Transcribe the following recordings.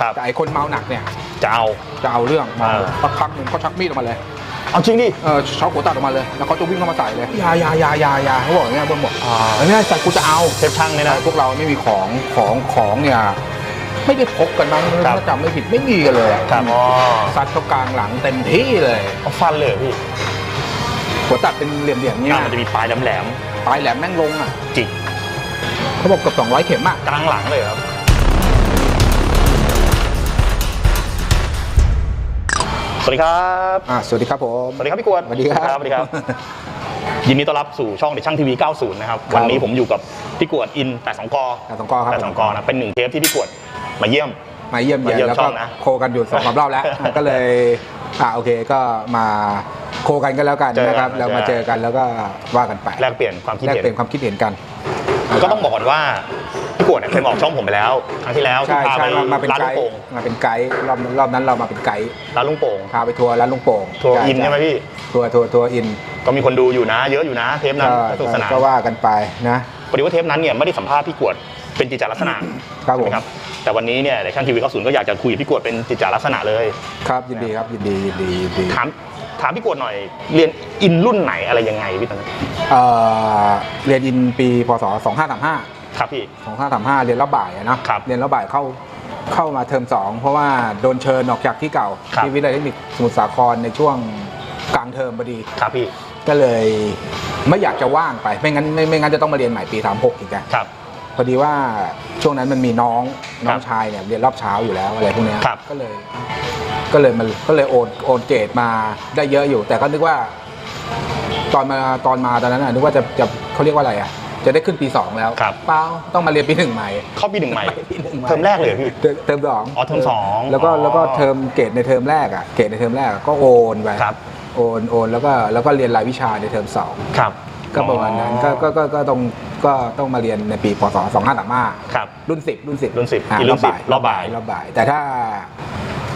ครับแต่ไอ้คนเมาหนักเนี่ยจะเอา จะเอาเรื่องเมาเออ สักพักหนึ่งเขาชักมีดออกมาเลยเอาจริงดิ เออช็อกหัวตัดออกมาเลย แล้วเขาจะวิ่งเข้ามาใส่เลยอยาอยาอยาอยาอยาเขาบอกอย่างเงี้ยเบิ้มบอกอ่า เออเนี่ยใส่กูจะเอาเทปช่างเนี่ยนะ พวกเราไม่มีของของของเนี่ยไม่ได้พกกันมั้งครับ ถ้าจำไม่ผิดไม่มีกันเลยอะครับอ๋อซัดเขากลางหลังเต็มที่เลย เอาฟันเลยเหรอพี่หัวตัดเป็นเหลี่ยมๆอย่างเงี้ยอ่ามันจะมีปลายแหลมปลายแหลมแม่งลงอะๆจิกเขาบอกเกือบ200 เข็มอะกลางหลังเลยครับ สวัสดีครับอ่าสวัสดีครับผม สวัสดีครับพี่กวนสวัสดีครับสวัสดีครับ ยินดีต้อนรับสู่ช่องเด็กช่างทีวี 90 นะครับครับวันนี้ผมอยู่กับพี่กวดอินแต่สองกอแต่สองกอครับแต่สองกอนะเป็นหนึ่งเทปที่พี่กวดมาเยี่ยมมาเยี่ยมมาเยียเยี่ยมนแล้วช่ก็องนะโคกันอยู่สองสามรอบแล้วอะก็เลยอ่าโอเคก็มาโคกันกันแล้วกันเจอกันนะครับแล้วมาเจเจออกันแล้วก็ว่ากันไปแลกเปลี่ยนความคิดแลกเห็นเปลี่ยนความคิดเห็นกัน ก็ต้องบอกก่อนว่าพี่กวดเนี่ยเคยมาออกช่องผมไปแล้วครั้งที่แล้วที่ใช่พาไปใช่มามาเป็นร้านไกลุงด์โป่งมาเป็นไกด์รอบรอบนั้นเรามาเป็นไกด์ร้านลุงโป่งพาไปทัวร์ร้านลุงโป่งทัวร์อินใช่ไหมพี่ทัวร์ทัวร์ทัวร์อินก็มีคนดูอยู่นะ เยอะอยู่นะ เทปนั้นก็สนุกสนานก็ว่ากันไปนะ พอดีว่าเทปนั้นเนี่ยไม่ได้สัมภาษณ์พี่กวดเป็นจิตจาลักษณะครับผมใช่ไหครับแต่วันนี้เนี่ยในช่างทีวี90ก็อยากจะคุยกับพี่กวดเป็นจิตจาลักษณะเลย ครับยินดีครับยินดียินดียินดี ถาม ถามพี่กวดหน่อย เรียนอินรุ่นไหนอะไรยังไงพี่ตอนนั้นเอ่อเรียนอินปีพศ2535 ครับพี่ 2535 เรียนรอบบ่ายอะนะครับเรียนรอบบ่ายเข้าเข้ามาเทอมสองเพราะว่าโดนเชิญออกจากที่เก่า ครับ ที่วิทยาลัยเทคนิคสมุทรสาครในช่วงกลางเทอมพอดี ครับพี่ก็เลยไม่อยากจะว่างไป ไม่งั้นไม่ไม่งั้นจะต้องมาเรียนใหม่ปี 36อีกอะ ครับ พอดีว่าช่วงนั้นมันมีน้องน้องครับชายเนี่ยเรียนรอบเช้าอยู่แล้วอะไรพวกเนี้ยครับก็เลย ก็เลยมันก็เลยโอนโอนเกรดมาได้เยอะอยู่ แต่ก็นึกว่า ตอนมาตอนมาตอนนั้นน่ะนึกว่าจะจะเขาเรียกว่าอะไรอะจะได้ขึ้นปีสองแล้วครับเปล่าต้องมาเรียนปีหนึ่งใหม่ เข้าปีหนึ่งใหม่ปีหนึ่งใหม่เทอมแรกเลยเหรอพี่เทอมเทอมสองอ๋อเทอมสองแล้วก็อ๋อแล้วก็เทอมเกรดในเทอมแรกอะเกรดในเทอมแรกอะก็โอนไปครับโอนโอนแล้วก็แล้วก็เรียนรายวิชาในเทอมสองครับ ก็ประมาณนั้นก็ก็ก็ก็ต้องก็ต้องมาเรียนในปีพศสองห้าสามห้าครับ รุ่นสิบรุ่นสิบรุ่น 10อ่าอีกรุ่นรอบบ่าย10รอบบ่าย รอบบ่าย แต่ถ้า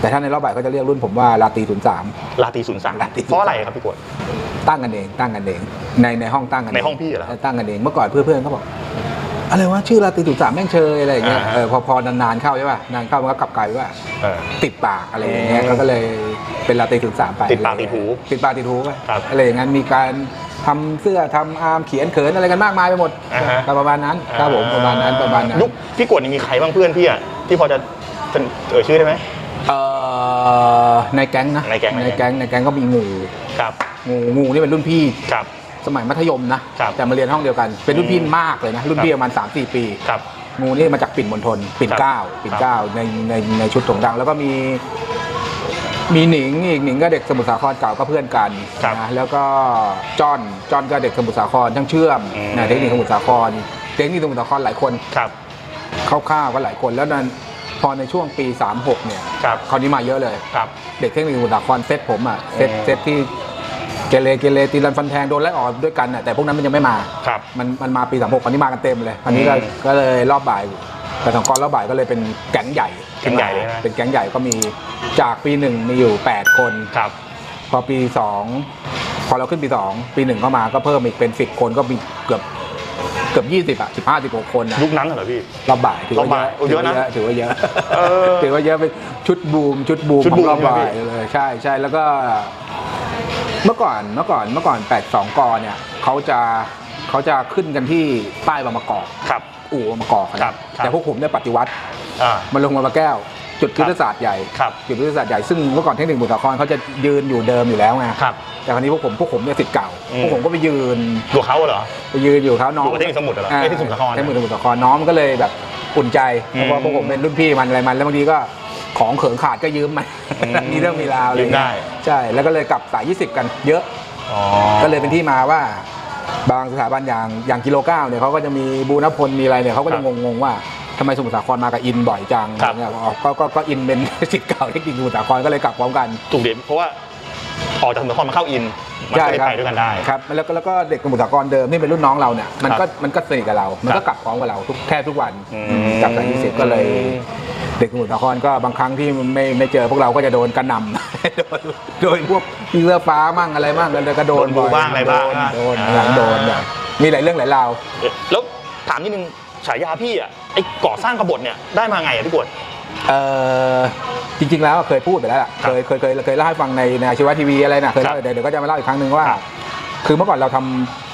แต่ถ้าในรอบบ่ายเขาจะเรียกรุ่นผมว่าลาตีศูนย์สามลาตีศูนย์สามลาตี03เพราะอะไรครับพี่กวด ตั้งกันเองตั้งกันเองในในห้องตั้งกันเในห้องพี่เหรอครับตั้งกันเองเมื่อก่อนเพื่อนๆเขาบอกอะไรวะชื่อลาตีศูนย์สามแม่งเชยอะไรอย่างเงี้ยอ่า เออพอพอนานๆเข้าใช่ป่ะนานเข้ามันก็กลับกลายว่า เออ ติดปากอะไรอย่างเงี้ยอืมเขาก็เลยเป็นลาตีศูนย์สามไปติดปากติดหูติดปากติดหูไปครับอะไรอย่างนั้นมีการ ทำเสื้อทำอาร์มเขียนเขินอะไรกันมากมายไปหมดอ่าฮะก็ประมาณนั้นครับผมประมาณนั้นประมาณนั้นยุคพี่กวดนี่มีใครบ้างเพื่อนพี่อะที่พอจะเป็นเอ่ยชื่อได้ไหมเอ่อในแก๊งนะในแก๊งในแก๊งในแก๊งก็มีงูครับงูงูนี่เป็นรุ่นพี่ครับสมัยมัธยมนะครับแต่มาเรียนห้องเดียวกัน เป็นรุ่นพี่มากเลยนะ รุ่นพี่ประมาณ 3 4 ปีครับงูนี่มาจากปิ่นมณฑลปิ่นครับเกล้าปิ่นครับเกล้าในในในชุดโด่งดังแล้วก็มี มีหนิงอีกหนิงก็เด็กสมุทรสาครเก่าก็เพื่อนกันครับนะแล้วก็จอนจอนก็เด็กสมุทรสาครช่างเชื่อมอืม นะเทคนิคสมุทรสาครเทคนิคสมุทรสาครหลายคนครับ คร่าวๆก็หลายคนแล้วนั้นพอในช่วงปี 36 เนี่ยครับ คราวนี้มาเยอะเลย ครับ เด็กเทคนิคสมุทรสาครเซตผมอะเซตอืม เซตที่เกเรเกเรตีรันฟันแทงโดนไล่ออกด้วยกันอะแต่พวกนั้นมันยังไม่มา ครับ มันมันมาปี 36คราวนี้มากันเต็มเลยคราวนี้ก็อืม ก็เลยรอบบ่าย แต่สองกรรอบบ่ายก็เลยเป็นแก๊งใหญ่แก๊งใหญ่เลยนะ เป็นแก๊งใหญ่ก็มีจากปีหนึ่งมีอยู่ 8 คน ครับ พอปี 2 พอเราขึ้นปี 2 ปีหนึ่งเข้ามาก็เพิ่มอีกเป็น 10 คนก็มีเกือบเกือบ20อะ15 16คนนะยุคนั้นเหรอพี่ รอบบ่ายถือว่ารอบบ่ายโอ้เยอะนะถือว่าเยอะเออถือว่าเยอะเป็นชุดบูมชุดบูมชุดขอบูงมรอบบ่ายใช่ไหมพี่ เลยใช่ใช่แล้วก็เมื่อก่อนเมื่อก่อนเมื่อก่อน 82กอเนี่ยเขาจะ เขาจะขึ้นกันที่ป้ายบางประกอบครับ อู่บางประกอบนะครับครับแต่พวกผมเนี่ยปฏิวัติอ่ามาลงมาประแก้ว จุดยุทธศาสตร์ใหญ่ครับจุดยุทธศาสตร์ใหญ่ซึ่งเมื่อก่อนเทคนิคบุตรสาครเขาจะยืนอยู่เดิมอยู่แล้วไงครับแต่คราวนี้พวกผมพวกผมเนี่ยสิทธิ์เก่าอืมพวกผมก็ไปยืนดูเขาเหรอไปยืนอยู่เขาน้องอยู่กับเทคนิคสมุทรเหรอเอ้ยเทคนิคสมุทรสาครเทคนิคสมุทรสาครน้องมันก็เลยแบบอุ่นใจอืเพมราะว่าพวกผมเป็นรุ่นพี่มันอะไรมันแล้วบางทีก็ของเขิงขาดก็ยืมมันอืมมีเรื่องมีราวอะไรยืมได้เงี้ยใช่แล้วก็เลยกลับสาย 20 กันเยอะอ๋อก็เลยเป็นที่มาว่า บางสถาบันอย่างอย่างกิโลเก้าเนี่ยเขาก็จะมีบูรณพลมีอะไรเนี่ยเขาก็ครัจะบงงๆว่าทำไมสมุทรสาครมากับอินบ่อยจังครับเนี่ยอ๋อก็ก็ก็อินเป็นสิทธิ์เก่าเทคนิคสมุทรสาครก็เลยกลับพร้อมกันถูกเด็ดเพราะว่าออกจากสมุทรสาครมาเข้าอินมันก็ได้ไปด้วยกันได้ครับแล้วก็แล้วก็เด็กสมุทรสาครเดิมที่เป็นรุ่นน้องเราเนี่ยมันก็ครับมันก็สนิทกับเรา มันครัก็บกลับพร้อมกับเราทุกแทบทุกวันอืมกลับสายยี่สิบก็เลย เด็กสมุทรสาครก็บางครั้งที่ไม่ไม่เจอพวกเราก็จะโดนกระหน่ำ โดนโดนพวกเรือฟ้ามั่งอะไรมั่งแล้วก็โดนโดนบูบ้างอะไรบ้างโดนอ่าหลังโดนเนี่ยมีหลายเรื่องหลายราวเอ๊ะแล้วถามนิดนึงฉายาพี่อะไอ้ก่อสร้างกบฏเนี่ยได้มาไงอะพี่กวดเออจริงๆแล้วเคยพูดไปแล้วล่ะครับเคยเคยเคยเคยเล่าให้ฟังในในอาชีวะทีวีอะไรนะเคยเล่าครับเดี๋ยวเดี๋ยวก็จะมาเล่าอีกครั้งหนึ่งว่าครับคือเมื่อก่อนเราท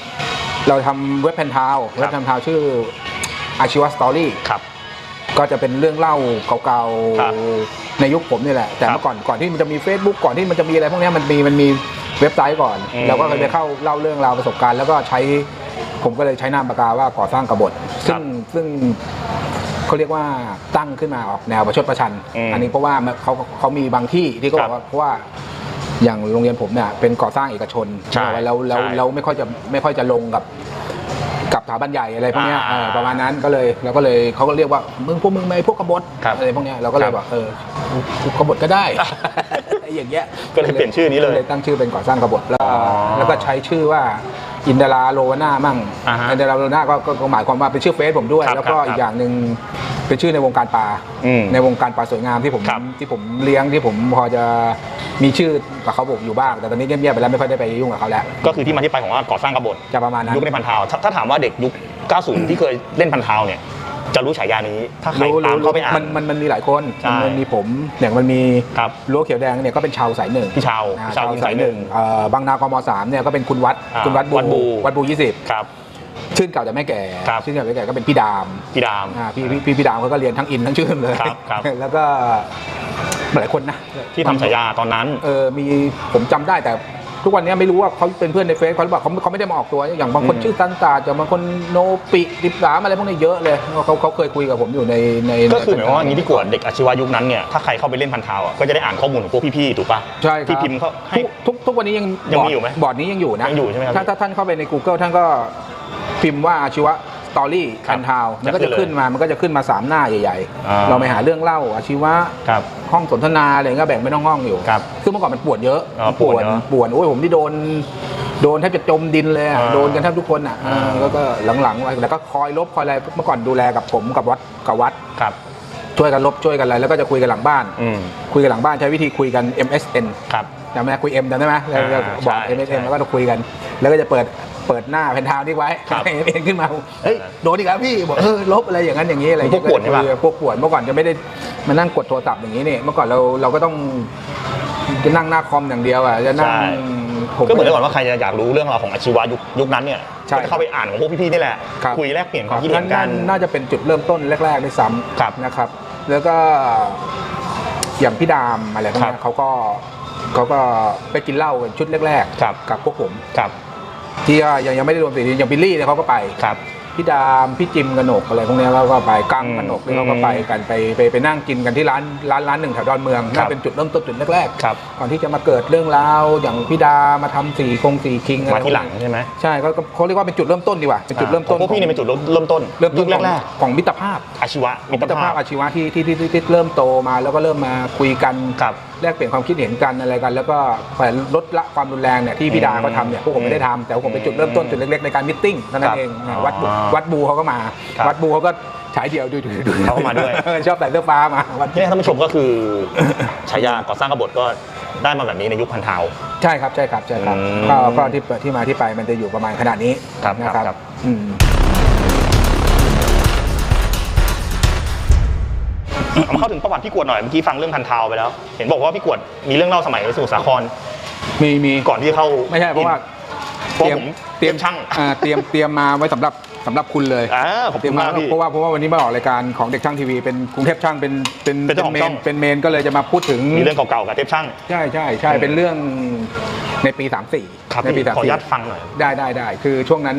ำเราทำเว็บแพนทาวเว็บแพนทาวชื่ออาชีวะสตอรี่ครับ ก็จะเป็นเรื่องเล่าเก่าครับๆในยุคผมนี่แหละ แต่ครับเมื่อก่อนก่อนที่มันจะมี Facebook ก่อนที่มันจะมีอะไรพวกเนี้ยมันมีมันมีเว็บไซต์ก่อน อืมเราก็เคยไปเข้าเล่าเรื่องราวประสบการณ์ แล้วก็ใช้ผมก็เลยใช้นามปากกาว่าก่อสร้างกบฏซึ่งซึ่งเขาเรียกว่าตั้งขึ้นมาออกแนวประชดประชันอืมอันนี้เพราะว่ามันเขาเขามีบางที่ที่เขาบครัอบกว่าเพราะว่าอย่างโรงเรียนผมเนี่ยเป็นก่อสร้างเอกชนใช่แล้วแล้วใช่ แล้วไม่ค่อยจะไม่ค่อยจะลงกับ กับสถาบันใหญ่อะไรพวกเนี้ยอ่า เออประมาณนั้นก็เลยเราก็เลยเขาก็เรียกว่ามึงพวกมึงไม่พวกกบฏครับอะไรพวกเนี้ยเราก็เลยครับ บอกเออกูกบฏก็ได้ ไอ้อย่างเงี้ยก็เลยเปลี่ยนชื่อนี้เลยก็เลยตั้งชื่อเป็นก่อสร้างกบฏแล้วก็อ๋อแล้วก็ใช้ชื่อว่าอินดาราโลวาน่ามั่งอ่าฮะอินดาราโลวาน่าก็ก็ก็หมายความว่าเป็นชื่อเฟซผมด้วยครับแล้วก็ครับอีกอย่างหนึ่งเป็นชื่อในวงการปลาอืมในวงการปลาสวยงามที่ผมครับที่ผมเลี้ยงที่ผมพอจะมีชื่อกับเขาผมอยู่บ้าง แต่ตอนนี้เงียบๆไปแล้วไม่ค่อยได้ไปยุ่งกับเขาแล้ว ก็คือที่มาที่ไปของว่าก่อสร้างกบฏจะประมาณนั้นยุคในพันทาวน์ถ้าถ้าถามว่าเด็กยุค 90 ที่เคยเล่นพันทาวน์เนี่ย จะรู้ฉายานี้ ถ้าใครตามเข้าไปอ่าน มันมันมันมีหลายคนใช่มันมีผมอย่างมันมีครับรั้วเขียวแดงเนี่ยก็เป็นชาวสายหนึ่งพี่ชาวอ่พี่ชาวยิงสายหนึ่งเอ่อบางนากมสามเนี่ยก็เป็นคุณวัดอ่าคุณวัดบูวัดบู วัดบูยี่สิบครับ ชื่นเก่าแต่ไม่แก่ ครับ ชื่นเก่าแต่ไม่แก่ก็เป็นพี่ดามพี่ดาม อ่าพี่พี่พี่พี่ดามเขาก็เรียนทั้งอินทั้งชื่นเลยครับครับ แล้วก็หลายคนนะที่ทำฉายาตอนนั้น เออมีผมจำได้แต่ ทุกวันนี้ไม่รู้ว่าเขาเป็นเพื่อนในเฟซเขาหรือเปล่าเขาเขาไม่ได้มาออกตัวอย่างบางคนอืมชื่อตันตาอย่างบางคนโนปิดิบสามอะไรพวกนี้เยอะเลยเขาเขาเคยคุยกับผมอยู่ในในก็คือหมายความว่าอย่างนี้ที่กวดเด็กอาชีวะยุคนั้นเนี่ยถ้าใครเข้าไปเล่นพันทาวน์อะก็จะได้อ่านข้อมูลของพวกพี่ๆถูกปะใช่ครับที่พิมพ์เขาให้ทุกทุกทุกวันนี้ยังยังบอร์ดมีอยู่ไหมบอร์ดนี้ยังอยู่นะยังอยู่ใช่ไหมครับถ้าถ้าท่านเข้าไปใน Google ท่านก็พิมพ์ว่าอาชีวะสตอรี่ครัคับนทาวมันก็จะจะขึ้ขึ้นนเลยมา มันก็จะขึ้นมาสามหน้าใหญ่อ่าๆเราไปหาเรื่องเล่าอาชีวะครับห้องสนทนาอะไรก็แบ่งเป็นห้องๆอยู่ ครับซึ่งเมื่อก่อนมันปวดเยอะอ๋อปวดเนอะปวดโอ้ยผมที่โดน โดนแทบจะจมดินเลยอะอ่าโดนกันแทบทุกคนอะอ่าเออแล้วก็หลังๆแล้วก็คอยลบคอยอะไรเมื่อก่อนดูแลกับผมกับวัดกับวัด ครับ ช่วยกันลบช่วยกันอะไรแล้วก็จะคุยกันหลังบ้าน อืมคุยกันหลังบ้านใช้วิธีคุยกัน MSN ครับ จำไหมคุย M จำได้ไหมแล้วก็อ่าบอกใช่ MSN ใช่แล้วก็คุยกัน แล้วก็จะเปิดเปิดหน้าแผ่นทาวนี่ไว้ ครับเอ็นขึ้นมาเฮ้ยโดนอีกแล้วพี่บอกเออลบอะไรอย่างนั้นอย่างนี้อะไรพวกป่วนใช่ปะ พวกป่วนเมื่อก่อนจะไม่ได้มานั่งกดโทรศัพท์อย่างนี้นี่เมื่อก่อนเราเราก็ต้อง จะนั่งหน้าคอมอย่างเดียวอะจะนั่งใช่ ผม ก็เหมือนกับว่าใครจะอยากรู้เรื่องราวของอาชีวะยุคยุคนั้นเนี่ยใช่ก็จะเข้าไปอ่านของพวกพี่ๆนี่แหละครับคุยแลกเปลี่ยนความคิดเห็นกัน น่าจะเป็นจุดเริ่มต้นแรกๆด้วยซ้ครับำนะครับ แล้วก็อย่างพี่ดามอะไรพวกครัเนี้บยเขาก็เขาก็ไปกินเหล้ากันชุดแรกครับกับพวกผม ครับที่ว่ายังยังไม่ได้รวมติดอย่างบิลลี่เนี่ยเขาก็ไป ครับ พี่ดามพี่จิมกนกอะไรพวกเนี้ยเขาก็ไปกังอืมกนกเนี่ยเขาก็ไปกันไปไปไปนั่งกินกันที่ร้านร้านร้านหนึ่งแถวดอนเมืองครันั่บนเป็นจุดเริ่มต้นจุดแรกครับ ๆก่อนที่จะมาเกิดเรื่องราวอย่างพี่ดามาทำสี่คงสี่คิงอะไรมาที่หลังใช่ไหมใช่ก็ก็เขาเรียกว่าเป็นจุดเริ่มต้นดีกว่าเป็นจุดเริ่มต้นของพวกพี่เนี่ยเป็นจุดเริ่มต้นเริ่มต้ยุนคของแรกของมิตรภาพๆอาชีวะ ของมิตรภาพอาชีวะที่ที่ที่ที่ที่เริ่มโตมาแล้วก็เริ่มมาคุยกันครับ แลกเปลี่ยนความคิดเห็นกันอะไรกัน แล้วก็ฝ่ายลดละความรุนแรงเนี่ยที่พี่ดาเขาทำเนี่ยพวกผมไม่ได้ทำแต่ว่าผมเป็นจุดเริ่มต้นจุดเล็กๆในการมิทติ้งเท่านั้นเองครับวัดบูอ๋อวัดบูเขาก็มาครับวัดบูเขาก็ฉายเดี่ยวดูดูดูเขาก็มาด้วยชอบใส่เสื้อฟ้ามาวัดนี่ท่านผู้ชมก็คือฉายาก่อสร้างกบฏก็ได้มาแบบนี้ในยุคพันทาวน์ใช่ครับใช่ครับใช่ครับอืมก็ก็ที่เปิดที่มาที่ไปมันจะอยู่ประมาณขนาดนี้ครับนะคครัรับ มเอามาเข้าถึงประวัติพี่กวดหน่อยเมื่อกี้ฟังเรื่องพันทาวน์ไปแล้ว เห็นบอกว่าพี่กวดมีเรื่องเล่าสมัยสมุทรสาครมีมีก่อนที่จะเข้าไม่ใช่เพราะว่าเพราะผมเตรียมช่างอ่าเตรียมเตรียมมาไว้สำหรับสำหรับคุณเลยอ่าขอบเตรีคุยณมมามากพี่เพราะว่าเพราะว่าวันนี้มาออกรายการของเด็กช่างทีวีเป็นกรุงเทพช่างเป็นเป็นเป็นเจ้าของเมช่อนงเป็นเมนก็เลยจะมาพูดถึงมีเรื่องเก่าๆกับเทปช่างใช่ใช่ใช่เป็นเรื่องในปี 34 ครับในปีพี่ขออนุญาตฟังหน่อย ได้ได้ได้คือช่วงนั้น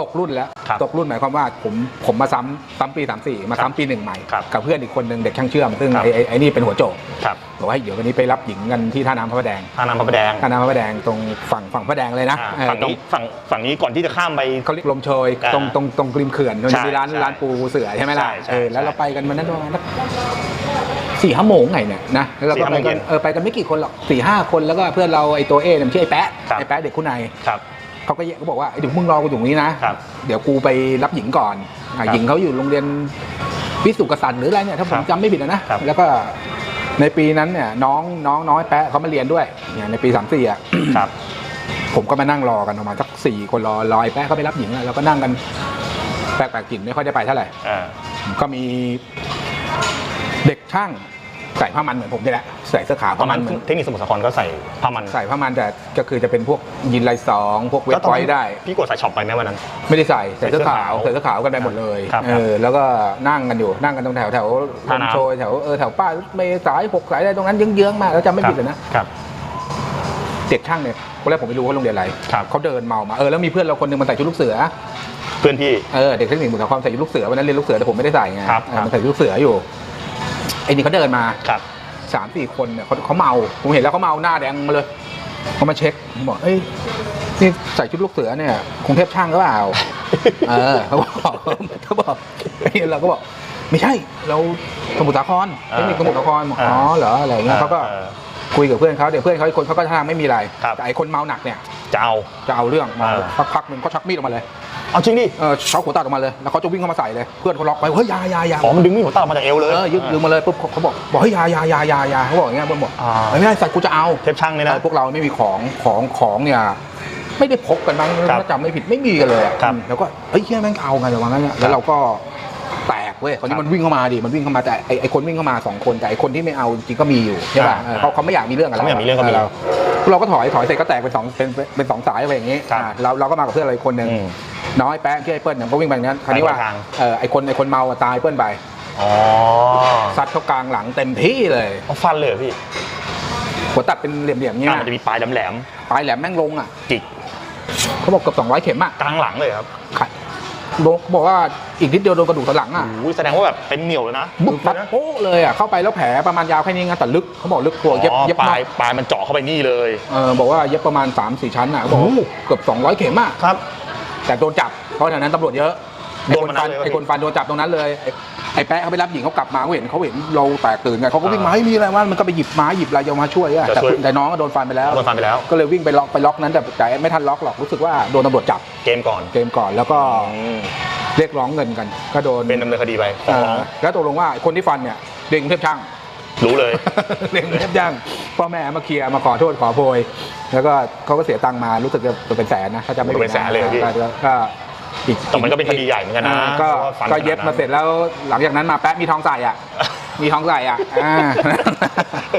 ตกรุ่นแล้ว ครับตกรุ่นหมายความว่าผมผมมาซ้ำซ้ำปี 34 มาครับซ้ำปีหนึ่งใหม่ ครับกับเพื่อนอีกคนหนึ่งเด็กช่างเชื่อม ซึ่งครับ ไอ้ไอ้ไอ้นี่เป็นหัวโจกครับบอกว่าให้เดี๋ยววันนี้ไปรับหญิงกันที่ท่าน้ำพระประแดง ท่าน้ำพระประแดงท่าน้ำพระประแดงตรงฝั่งฝั่งพระแดงเลยนะอ่าเออฝั่งนี้ฝั่งฝั่งนี้ก่อนที่จะข้ามไป เขาเรียกลมโชยอ่าตรงตรงตรงริมเขื่อนมันจะมีร้านใช่ร้านปูเสือใช่ไหมล่ะใช่ใช่เออแล้วใช่เราไปกันวันนั้นประมาณสัก สี่ห้าโมงไงเนี่ยนะแล้วเราก็สี่ห้าไปโมงเย็กันนเออไปกันไม่กี่คนหรอกสี่ห้าคนแล้วก็เพื่อนเราไอ้ตัวเอเนี่ยชื่อไอ้แปะครับ ไอ้แปะเด็กคู่ในครับ เขาก็แยกเขาบอกว่าไอ้เดี๋ยวมึงรอกูอยู่ตรงนี้นะ ครับเดี๋ยวกูไปรับหญิงก่อนอะครับหญิงเขาอยู่โรงเรียนวิสุทธิกษัตริย์หรืออะไรเนี่ยถ้าผมครับจำไม่ผิดนะนะครับ แล้วก็ในปีนั้นเนี่ยน้องน้องน้องไอ้แปะเขามาเรียนด้วยเนี่ยในปีสามสี่อะ ครับ ผมก็มานั่งรอกันประมาณสักสี่คนรอรอไอ้แป๊ะเขาไปรับหญิงอะแล้วก็นั่งกันแปลกๆกลิ่นไม่ค่อยได้ไปเท่าไหร่ อ่า ก็มี ช่างใส่ผ้ามันเหมือนผมนี่แหละใส่เสื้อขาวตอผ้านมันั้นนเหมือนเทคนิคสมุทรสาครก็ใส่ผ้ามันใส่ผ้ามันแต่ก็คือจะเป็นพวกยินลายสองพวกเวทแล้วตอนไว้นั้นได้ พี่กดใส่ช็อปไปไหมวันนั้น ไม่ได้ใส่ใส่เสื้อขาวใส่ใส่เสื้เสื้ออขาขาววกันไปหมดเลยครับเออแล้วก็นั่งกันอยู่นั่งกันตรงแถวแถวลท่ามน้ำ โชยแถวเออแถวป้ายรถเมล์สายหกสายอะไรตรงนั้นเยื้องๆมากแล้วจำไม่ผิดเลยนะครับ เด็กช่างเนี่ยคนแรกผมไม่รู้ว่าโรงเรียนอะไรครับ เขาเดินเมามาเออแล้วมีเพื่อนเราคนหนึงมันใส่ชุดลูกเสือเพื่อนพี่ เออเด็กเทคนิคหมุนความใส่ชุดลูกเสือวันนั้นเรียนลูกเสือแต่ผมไม่ได้ใส่ไงครับเออมันใส่ชุดลูกเสืออยู่ ไอ้นี่เขาเดินมาครับสามสี่คนเนี่ยเขาเขาเมาผมเห็นแล้วเขาเมาหน้าแดงมาเลยเขามาเช็คผมบอกเอ้ยนี่ใส่ชุดลูกเสือเนี่ยกรุงเทพช่างก็เปล่าเออเขาบอกเขาบอกไอ้เราก็บอก ไม่ใช่ เราสมุทรสาครเทคนิคสมุทรสาครบอกอ๋อเหรออะไรเงี้ยเขาก็ออคุยกับเพื่อนเขาเดี๋ยวเพื่อนเขาอีกคนเขาก็ท่าทางไม่มีอะไรครับแต่ไอ้คนเมาหนักเนี่ยจะเอาจะเอาเรื่องเมาเออสักพักหนึ่งเขาชักมีดออกมาเลย เอาจริงดิเออช็อตหัวตัดออกมาเลยแล้วเขาจะวิ่งเข้ามาใส่เลยเพื่อนเขาล็อกไปเฮ้ยอยาอยาอยา อ๋อมันดึงมีดหัวเต่ามาจากเอวเลยเออยึดดึงมาเลยปุ๊บเขาบอกบอกให้ยายายายายาเขาบอกอย่างเงี้ยเพื่อนบอกอ่า ไม่ได้สัตว์กูจะเอาเทปช่างเนี่ยนะเออพวกเราไม่มีของของของเนี่ยไม่ได้พกกันบ้างครับถ้าจำไม่ผิดไม่มีกันเลยอะครับแล้วก็เฮ้ยเฮียแม่งเอาไงประมาณนั้นเนี่ยแล้วเราก็แตกเว้ยคราวนี้มันวิ่งเข้ามาดิมันวิ่งเข้ามาแต่ไอไอคนวิ่งเข้ามาสองคนแต่ไอคนที่ไม่เอาจริงๆก็มีอยู่ใช่ป่ะอ่าเออเขาเขาไม่อยากมีเรื่องกับเราเขาไม่อยากมีเรื่องกับเรา เราก็ถอยถอยเสร็จก็แตกเป็นสองเป็นเป็นเป็นสองสายไปอย่างงี้ครับอ่าเราเราก็มากับเพื่อนเราอีกคนหนึ่งอืมน้อยแป๊ะที่ไอเปิ้ลเนี่ยก็วิ่งไปอย่างนั้นคราวนี้ว่าไปคนละทาง เออไอคนไอคนเมาอะตายเปิ้ลไปอ๋อซัดเข้ากลางหลังเต็มที่เลยเอาฟันเลยเหรอพี่หัวตัดเป็นเหลี่ยมๆเงี้ยอะมันจะมีปลายแหลมปลายแหลมแม่งลงอะๆจิกเขาบอกเกือบ200 เข็มอะกลางหลังเลยครับขัดโดน บอกว่าอีกนิดเดียวโดนกระดูกสันหลังอะโอ้ยแสดงว่าแบบเป็นเหนียวเลยนะบุกฟัดโป๊ะเลยอะเข้าไปแล้วแผลประมาณยาวแค่นี้ไงแต่ลึกเขาบอกลึกกว่าเย็บอ๋อเย็บปมาลายปลายมันเจาะเข้าไปนี่เลยเออบอกว่าเย็บประมาณ3 4ชั้นอะเขาบอกว่าโอ้โหเกือบ200 เข็มอะครับแต่โดนจับเพราะฉะนั้นตำรวจเยอะ ไอ้โดคนนมานั้ฟันนเลยไอ้คนฟันโดนจับตรงนั้นเลยไอ้ไอ้แป๊ะเขาไปรับหญิงเขากลับมาเขาเห็นเขาเห็นเราแตกตื่นไงเขาก็วิ่งมาอ่าเฮ้ยมีอะไรวะมันก็ไปหยิบไม้หยิบอะไรจะมาช่วยอะจะแต่ช่วย แต่น้องก็โดนฟันไปแล้วโดนฟันไปแล้ว ก็เลยวิ่งไปล็อกไปล็อกนั้นแต่แต่ไม่ทันล็อกหรอกรู้สึกว่าโดนตำรวจจับเกมก่อนเกมก่อนแล้วก็อืมเรียกร้องเงินกัน ก็โดนเป็นดำเนินคดีไปฟ้องร้องเออแล้วตกลงว่าคนที่ฟันเนี่ยเด็กกรุงเทพช่าง รู้เลย เด็กกรุงเทพช่างพ่อแม่มาเคลียร์มาขอโทษขอโพย แล้วก็เขาก็เสียตังค์มารู้สึกจะเป็นแสนนะถ้าจำไม่ผิดเป็นแสนเลยเหรอพี่ ก็ก็ อีกแต่มันก็เป็นคดีใหญ่เหมือนกันนะเออก็พราะว่าฟันก็เย็บขนดมานั้นเสร็จแล้วหลังจากนั้นมาแป๊ะมีทองใส่อะ มีทองใส่อะอ่า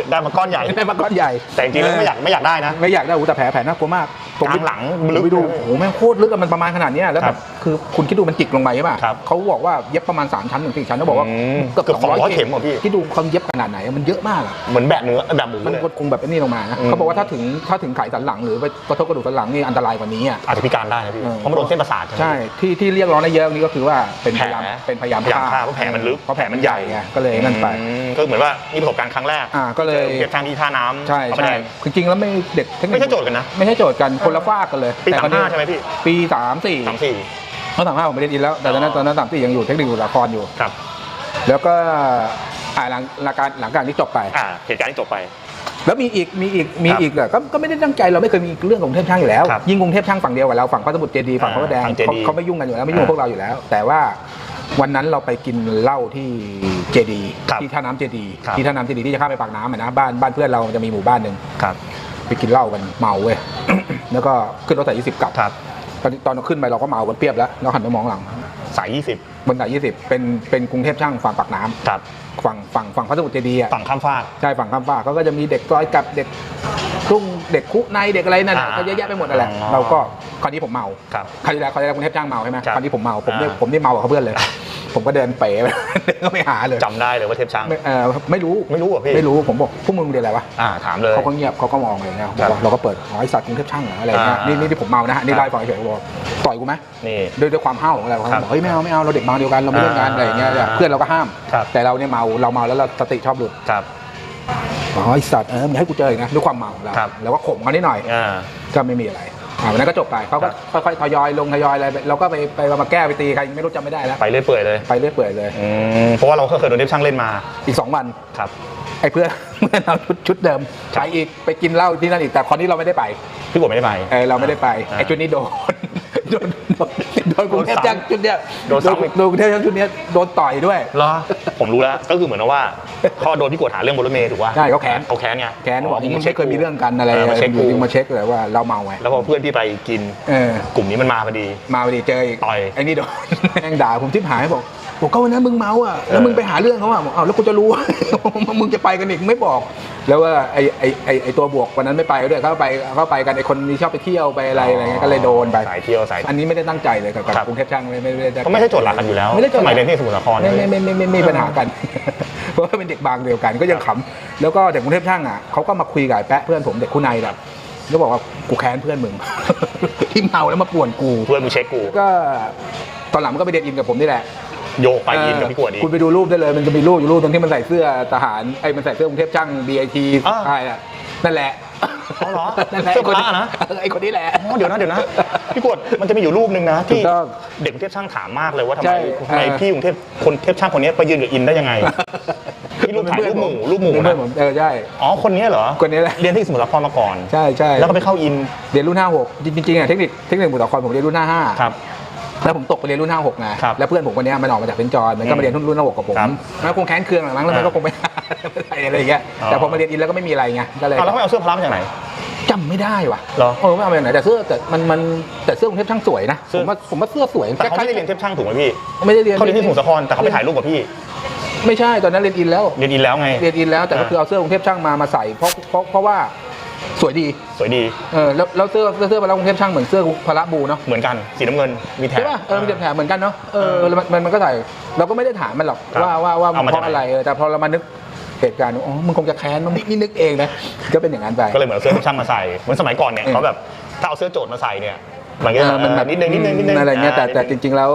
ได้มาก้อนใหญ่ ได้มาก้อนใหญ่แต่จริงๆแล้วไม่อยากไม่อยากได้นะ ไม่อยากได้โอ้โหแต่แผลแผลน่ากลัวมากกลางหลังผมลึกไปดูเลยโอ้โหแม่งโคตรลึกอะมันประมาณขนาดเนี้ยแล้วคแบรับบ คือคุณคิดดูมันจิกลงไปใช่ป่ะครับเขาบอกว่าเย็บประมาณสามชั้นถึงสี่ชั้นเขาบอกว่าอืมเกือบเกือบสองร้อย200เข็มเหรอพี่ที่ดูเขาเย็บขนาดไหนอะมันเยอะมากอะ เหมือนแบบเนื้อแบบหมูมันเลยคงแบบไอ้นี่ลงมานะอืม เขาบอกว่าถ้าถึงถ้าถึงไขสันหลังหรือไปกระทบกระดูกสันหลังนี่อันตรายกว่านี้อะอาจจะพิการได้นะพี่เออเพราะมันโดนเส้นประสาทใช่ไหม ใช่ที่ที่เรียกร้องได้เยอะนี่ก็คือว่าเป็นพยายามแผลเป็นพยายามพยายามฆ่าเพราะแผลมันลึกเพราะแผลมันใหญ่ไงก็เลยนั่นไป อืมก็เหมือนว่านี่ประสบการณ์ครั้งแรกอ่าก็เลยเทียบทางที่ท่าน้ำใช่พระประใช่แดงจริงๆแล้วไม่เด็กเทคนิคไม่ใช่โจทย์กันนะไม่ใช่โจทย์กันคนละฝากกันเลยปีแต่สามครวห้านี้ใช่ไหมพี่ปีสามสี่สามสี่ เพราะสามห้าผมไม่ได้อินแล้ว แต่ตอนนั้นอ๋อตอนนั้นสามสี่ยังอยู่เทคนิคอุตสาหกรณ์อยู่ ครับแล้วก็อ่าหลังหลังการหลังการที่จบไป อ่าเหตุการณ์ที่จบไป แล้วมีอีกมีอีกมีครับอีกแหละก็ก็ไม่ได้ตั้งใจเราไม่เคยมีเรื่องของกรุงเทพช่างอยู่แล้ว ครับยิ่งกรุงเทพช่างฝั่งเดียวกับเราฝั่งพระสมุทรเจดีย์ฝั่งพระประแดงฝั่งเจเขาดีย์เขาไม่ยุ่งกันอยู่แล้วไม่ยุ่งกับพวกเราอยู่แล้ว แต่ว่าวันนั้นเราไปกินเหล้าที่เจดีย์ครับที่ท่าน้ำเจดีย์ครับ ที่ท่าน้ำเจดีย์ที่จะข้ามไปปากน้ำอะนะบ้านบ้านเพื่อนเราจะมีหมู่บ้านหนึ่งครับ ไปกินเหล้ากันเมาเว้ย แล้วก็ขึ้นรถสายยี่สิบกลับ ครับ ตอนตอนเราขึ้นไปเราก็เมากันเปรียบแล้วเราหันไปมองหลังสายยี่สิบบนสายยี่สิบเป็นเป็นกรุงเทพช่างฝั่งปากน้ำครับ ฝั่งฝั่งฝั่งพระสมุทรเจดีย์อะฝั่งข้ามฟาก ใช่ฝั่งข้ามฟากเขาก็จะมีเด็กซอยกลับเด็ก รุ่งเด็กคุในเด็กอะไรนั่นน่ะอ่าก็เยอะแยะไปหมดนั่นแหละอ๋อเราก็คราวนี้ผมเมาครับคราวที่แล้วคราวที่แล้วกรุงเทพจ้างเมาใช่ไหมครับคราวนี้ผมเมาผมเนี่ยอ่า ผมนี่เมากับเขาเพื่อนเลย ผมก็เดินเป๋ไป เดินก็ไม่หาเลยจำได้เลยว่าเทปช้าง ไม่เออไม่รู้ไม่รู้เหรอพี่ ไม่รู้ผมบอกพวกมึงเรียนอะไรวะ อ่าถามเลย เขาก็เงียบเขาก็มองอะไรเงี้ยครับบอกเราก็เปิดอ๋อไอสัตว์กรุงเทพช่างเหรออะไรเงี้ยอ่านี่นี่นี่ที่ผมเมานะฮะนี่ครับไล่าให้ฟังเฉยๆบอกต่อยกูไหมนี่ ด้วยด้วยความห้าวของเราเขาครับบอกเฮ้ยไม่เอาไม่เอาเราเด็กเมาเดียวกันเราไม่เล่นกันอ่าอะไรเงี้ยเพื่อนเราก็ห้าม ครับ แต่เราเนี่ยเมาเราเมาแล้วเราสติชอบหลุด ครับ อ๋อไอสัตว์เออมึงให้กูเจออีกนะด้วยความเมาของเราครับแล้วก็ข่มเขานิดหน่อย อ่า ก็ไม่มีอะไรอ่าวันนั้นก็จบไปเขาก็ครับค่อยๆทยอยลงทยอยอะไรไปเราก็ไปไปมาแก้ไปตีใครไม่รู้จำไม่ได้แล้วไปเรื่อยเปื่อยเลยไปเรื่อยเปื่อยเลย อืมเพราะว่าเราก็เคยโดนเทปช่างเล่นมาอีกสองวัน ครับ ไอ้เพื่อน เพื่อนเราชุดชุดเดิมไปอีกไปกินเหล้าที่นั่นอีกแต่คราวนี้เราไม่ได้ไปพี่กดไม่ได้ไป เออเราไม่ได้ไปอ่าไอ้ชุดนี้โดน โดนโดนโดนกรุงเทพโดนซ้ำจังชุดเนี้ยโดนซ้ำอีก โดนกรุงเทพจังชุดเนี้ยโดนต่อยด้วย เหรอผมรู้แล้วก็คือเหมือนกับว่าเขาโดนพี่กวดหาเรื่องบนรถเมย์ถูกป่ะใช่เขาแค้น เขาแค้นไงแกนบอกมึงไม่เคยมีเรื่องกันอะไรมาเช็คอกูยู่ดีมาเช็คเลยว่าเราเมาไงแล้วพอเพื่อนพี่ไปกินเออกลุ่มนี้มันมาพอดี มาพอดีเจออีกต่อย ไอ้นี่โดนแม่งด่าผมทิพหายบอกบอกก็วันนั้นมึงเมาอะแล้วมึงไปหาเรื่องเขาอะบอกอ้าวแล้วกูจะรู้ มึงจะไปกันอีกมึงไม่บอก แล้วว่าไอ้ไอ้ไอ้ไอ้ตัวบวกวันนั้นไม่ไปด้วยเขาไปเขาไปกันไอ้คนนี้ชอบไปเที่ยวไปอะไรอะไรเงี้ยก็เลยโดนไปสายเที่ยวสาย อันนี้ไม่ได้ตั้งใจเลยกับกับครับ กรุงเทพช่างไม่ไม่ได้ตั้งใจเขาไม่ใช่โจทย์หลักกันอยู่แล้วไม่ได้โจทย์สมัยเรียนที่สมุทรสาครไม่ไม่ไม่ไม่ไม่ไม่มีปัญหากันเพราะ ว่าเป็นเด็กบางเดียวกันก็ยังขำแล้วก็เด็กกรุงเทพช่างอะเขาก็มาคุยกับไอ้แปะเพื่อนผมเด็กคู่ในแบบก็บอกว่ากูแค้นเพื่อนมึง ที่เมาแล้วมาป่วนกูเพื่อนมึงเช็คกูก็ตอนหลังมันก็ไปเดทอินกับผมนี่แหละโยกไปยินกับพี่กวดอีกคุณไปดูรูปได้เลยมันจะมีรูปอยู่รูปตรงที่มันใส่เสื้อทหารไอ้มันใส่เสื้อกรุงเทพช่าง BIT อ่าใช่อะนั่นแหละ อ๋อเหรอนั่นแหละเสื้อพละนะเออไอ้คนนี้แหละ อ๋อเดี๋ยวนะเดี๋ยวนะพี่กวดมันจะมีอยู่รูปหนึ่งนะถูที่กต้องเด็กกรุงเทพช่างถามมากเลยว่าทำใช่ไมทำไมเออ พี่กรุงเทพคนเทพช่างคนนี้ไปยืนกับอินได้ยังไงพี่รูปถ่ายรูปหมู่รูปหมู่เป็นเพื่อนะนผมเออใช่ อ๋อคนนี้เหรอคนนี้แหละ เรียนที่สมุทรสาครมาก่อนใช่ใช่แล้วก็ไปเข้าอิน เรียนรุ่น 56 จริงๆอะเทคนิคเทคนิคบุตรครผมเรียนรุ่น 55ครับ แล้วผมตกไปเรียนรุ่น 56ไงครับแล้วเพื่อนผมคนเนี้ยมันออกมาจากเฟนจอนมันก็มาเรียนรุ่นรุ่น56กับผมครับมันคงแค้นเคืองหลังมั้งแล้วมันก็คงไปอะไรอย่างเงี้ยอ๋อแต่พอมาเรียนอินแล้วก็ไม่มีอะไรไงก็เลยเอาแล้วไม่เอาเสื้อพละมาจากไหนจำไม่ได้ว่ะเหรอเออไม่เอาไปไหนแต่เสื้อแต่มันมันแต่เสื้อกรุงเทพช่างสวยนะเสื้ผอมว่าผมว่าเสื้อสวยแต่เขาไม่ได้เรียนเทพช่างถูกไหมพี่ไม่ได้เรียนเขาเรียนที่สมุทรสาครแต่เขาไปถ่ายรูปกับพี่ไม่ใช่ตอนนั้นเรียนอินแล้วเรียนอินแล้วไงเรียนอินแล้วแต่ก็อ่าคือเอาเสื้อกรุงเทพช่างมามาใส่เพราะเพราะเพราะว่า สวยดี สวยดี เออแล้วแล้วเสื้อเสื้อเสื้อพละกรุงเทพช่างเหมือนเสื้อพละบูเนาะเหมือนกันสีน้ำเงินมีแถบใช่ป่ะเออมันจะแถมเหมือนกันเนาะเออแล้วมันมันมันก็ใส่เราก็ไม่ได้ถามมันหรอกครับว่าว่าว่าเอามาเพจากราะไหนอะไรเออแต่พอเรามานึกเหตุการณ์อ๋อมึงคงจะแค้นมันนี่นึกเองนะก็เป็นอย่างนั้นไปก็เลยเหมือนเอาเสื้อเทพช่างมาใส่เหมือนสมัยก่อนเนี่ยอืมเขาแบบถ้าเอาเสื้อโจทย์มาใส่เนี่ยมันก็เอจะอมันแบบนิดนึงนิดนึงนิดนึงอะไรเงี้ยแต่แต่นิจดนึงริง ๆ แล้ว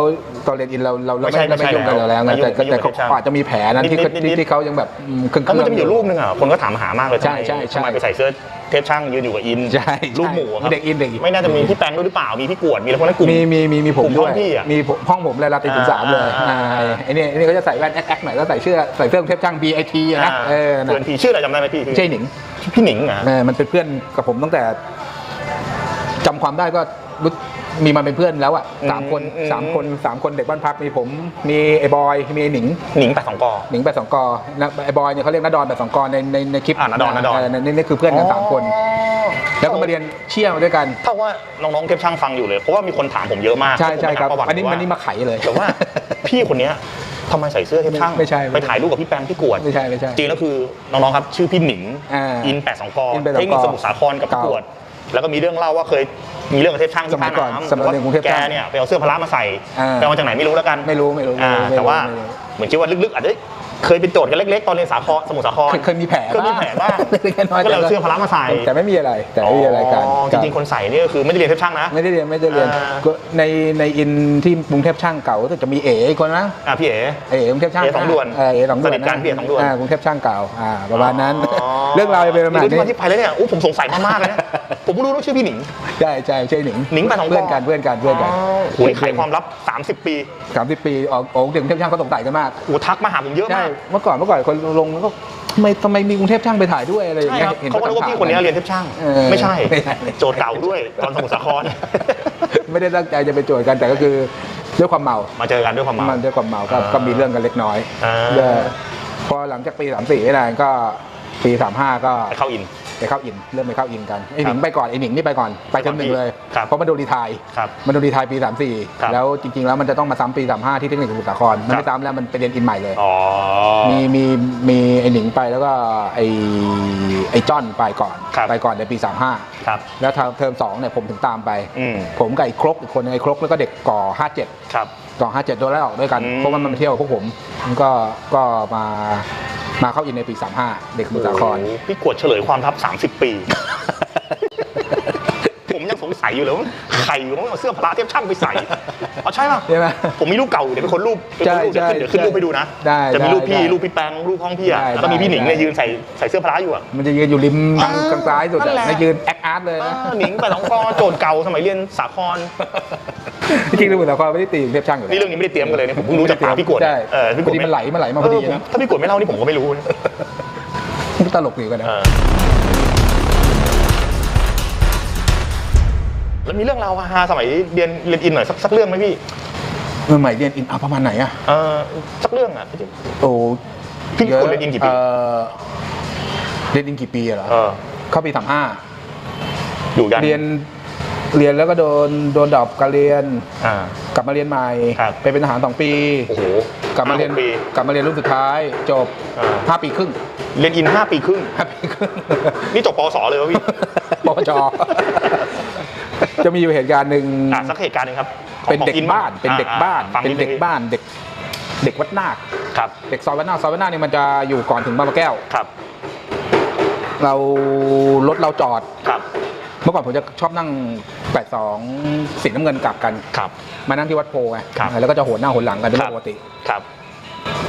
ตอนเรียนอินเราเราเราไม่ใช่ไม่ไม่ไม่ใช่ยุ่งกันเราแล้วไงไม่ยุ่งแต่แต่ไม่ยุ่งเขากับเทพช่างอาจจะมีแผลนั้นที่นิดๆนิดๆที่ที่เขายังแบบเครื่องแล้วมันจะมีอยู่รูปหนึ่งอะคนก็ถามหามากเลยใช่ทำไมใช่ใช่ทำไมไปใส่เสื้อ เทพช่างยืนอยู่กับอินใช่รูปหมู่อะครับเด็กอินเด็กอินไม่น่าจะมีพี่แปงด้วยหรือเปล่ามีพี่กวดมีอะไรพวกนั้นกลุ่มมีมีมีมีผมกลุ่มด้วยห้องพี่อะมีผมห้องผมเลยลาติถึงสามเลยอ่าอ่าไอ้นี่ไอ้นี่เขาจะใส่แว่นแอ๊กๆหน่อยแล้วใส่เสื้อใส่เสื้อกรุงเทพช่าง BIT อะนะเออนะเพื่อนพี่ชื่ออะไรจำได้ไหมพี่ใช่หนิงพี่หนิงเหรอะเออมันเป็นเพื่อนกับผมตั้งแต่จำความได้ก็รู้ มีมาเป็นเพื่อนแล้วอะสามคนสามคนสามคนเด็กบ้านพักมีผม มีไอ้บอย มีไอ้หนิง หนิงแปดสองกอ หนิงแปดสองกอนะไอ้บอยเนี่ยเขาเรียกนาดอนแปดสองกอในในในคลิปอ่านาดอนนาดอน เนี่นี่คือเพื่อนกันสามคนแล้วก็มาเรียนเชี่ยมาด้วยกันถ้าว่าน้องๆเทพช่างฟังอยู่เลย เพราะว่ามีคนถามผมเยอะมากใช่ใช่ครับ ผมไปหาประวัติอันนี้ว่ามันนี่มาไขเลย แต่ว่า พี่คนเนี้ยทำไมใส่เสื้อเทพช่างไม่ใช่ไม่ไปใช่ ถ่ายรูปกับพี่แปงพี่กวด ไม่ใช่ไม่ใช่ จริงแล้วคือน้องๆครับชื่อพี่หนิงอ่าอินแปดสองกออิน82กเทคนิคสมุทรสาครกับพี่กวด แล้วก็มีเรื่องเล่าว่าเคย มีเรื่องกับเทพช่างสที่มัท่ายก่อนน้ำสมัยเรียนกรุงเทพแกช่างเนี่ยไปเอาเสื้อพละมาใส่อ่า ไปเอามาจากไหนไม่รู้แล้วกันไม่รู้ไม่รู้อ่าไม่รู้แต่ว่าไม่รู้ เหมือนคิดว่าลึกๆอาจจะเคยเป็นโจทย์กันเล็กๆ ตอนเรียนสาครสมุทรสาครเคยเคยมีแผลเคยมีแผลบ้างเล็กๆน้อยๆก็เลยเอาเสื้อพละมาใส่แต่ไม่มีอะไร แต่ไม่มีอะไรกันจริงๆคนใส่นี่ก็คือไม่ได้เรียนเทพช่างนะ ไม่ได้เรียนไม่ได้เรียนอ่าก็ในในอินที่กรุงเทพช่างเก่าก็จะมีเอ๋อีกคนนะอะพี่เอ๋เอ๋กรุงเทพช่างเอ๋สองด่วนเออเอ๋สองด่วนสนิทกันพี่เอ๋สองด่วนากรุงเทพช่างเก่าอ่าประมาณนั้นอ๋อเรื่องราวจะเป็นประมาณนี่นี้ที่มาที่ไปแล้วเนี่ยอู้ผมสงสัยมากๆเลยนะผมเพิ่งรู้ว่าชื่อพี่หนิงใช่ใช่ใช่หนิงหนิงแปดสองเพื่อนกันเพื่อนกันเพื่อนกันโอ้ยไขความลับ 30 ปีสามสิบปีออกโอ้เด็กกรุงเทพช่างเขาสงสัยกันมากโอ้ทักมาหาผมเยอะใช่มากเมื่อก่อนเมื่อก่อนคนลงแล้วก็ทำไมทำไมมีกรุงเทพช่างไปถ่ายด้วยอะไรอย่างใช่เงี้ยครับห็นเขาก็นึกว่าพี่คนนี้เรียนเทพช่าง เออไม่ใช่ ไม่ใช่โจทย์เก่าด้วยตอนสมุทรสาคร ไม่ได้ตั้งใจจะไปโจทย์กันแต่ก็คือด้วยความเมา มาเจอกันด้วยความเมา มันด้วยความเมาก็อ่าก็มีเรื่องกันเล็กน้อยอ่า เออพอหลังจากปีสามสี่ไม่นานก็ปีสามห้าก็ไปเข้าอิน ไปเข้าอินเริ่มไปเข้าอินกันไอหนิงไปก่อนไอหนิงนี่ไปก่อนไปเทมหนึ่งเลยเพราะมันดูรีทายมันดูรีทายปี 34 แล้วจริงๆแล้วมันจะต้องมาซ้ำปี 35 ที่เทคนิคสมุทรสาครมันไม่ซ้ำแล้วมันไปเรียนอินใหม่เลยมีมีมีไอหนิงไปแล้วก็ไอไอจอนไปก่อนไปก่อนในปี 35 แล้วเทอมสองเนี่ยผมถึงตามไป ผมกับไอครกอีกคนไอครกแล้วก็เด็กก่อ 57 ต่อห้าเจ็ดโดนไล่ออกด้วยกันเพราะว่ามันมาเที่ยวพวกผมก็ก็มามาเข้าอินในปีสามห้าเด็กสมุสาครอ้พี่กวดเฉลยความทับ 30 ปี ผมยังสงสัยอยู่เลยว่าไข่ของเอาเสื้อพละเทียบช่างไปใส่เอาใช่ป่ะใช่ไหมผมมีรูปเก่าอยู่เดี๋ยวเป็นคนรูปเป็นคนรูปใช่เดี๋ยวขึ้นขึ้นรูปไปดูนะจะมีรูปพี่รูปพี่แปงรูปห้องพี่อะได้แล้วก็มีพี่หนิงเนี่ยยืนใส่ใส่เสื้อพละอยู่อะมันจะยืนอยู่ริมทางเอางซ้ายสุดนั่อนแหละยืนแอคอาร์ตเลยหนิงไปหนองคอโจทย์เก่าสมัยเรียนสาคร จริงๆสมุทรสาครไม่ได้ตีกรุงเทพช่างอยู่นี่แล้วเรื่องนี้ไม่ได้เตรียมกันเลยนะผมเพิ่งรู้จากปากพี่กวดใช่เออพี่กพวอดดีมันไหลมาไหลมาพอดีเออผมนะถ้าพี่กวดไม่เล่านี่ผมก็ไม่รู้นะตลกดีกันนะ เออแล้วมีเรื่องราวฮาๆสมัยเรียนเรียนอินหน่อยสักสักเรื่องไหมพี่เมื่อใหม่เรียนอินเอาประมาณไหนอะเออสักเรื่องอะพี่จิ๊บโอ้พี่เยอะคุณเรียนอินกี่ปีเอ่อเรียนอินกี่ปีอะเหรอเออเข้าปีสามห้าอยู่ยันเรียน เรียนแล้วก็โดนโดนดรอปการเรียน อ่า กลับมาเรียนใหม่ ครับ ไปเป็นทหารสองปี โอ้โหกลับมาเรียนห้หปีกลับมาเรียนรุ่นสุดท้าย จบอ่าห้าปีครึ่งเรียนอินห้าปีครึ่ง ห้าปีครึ่ง นี่จบปวสเลยวะพี่ ปปจจะมีอยู่เหตุการณ์หนึ่ง อะสักเหตุการณ์หนึงครับของเป็นเด็กของอิบ้าน เป็นเด็กอ่บ้านฟังเป็นดงเด็กพี่บ้าน เด็ก เด็กวัดนาค ครับ เด็กซอยวัดนาคซอยวัดนาคเนี่ยมันจะอยู่ก่อนถึงบางปะแก้ว ครับ เรารถเราจอด ครับ เมื่อก่อนผมจะชอบนั่ง82สีน้ำเงินกลับกัน ครับ มานั่งที่วัดโพไงครับแล้วก็จะโหนหน้าโหนหลังกันเป็นครัเรื่อบงปกติ ครับ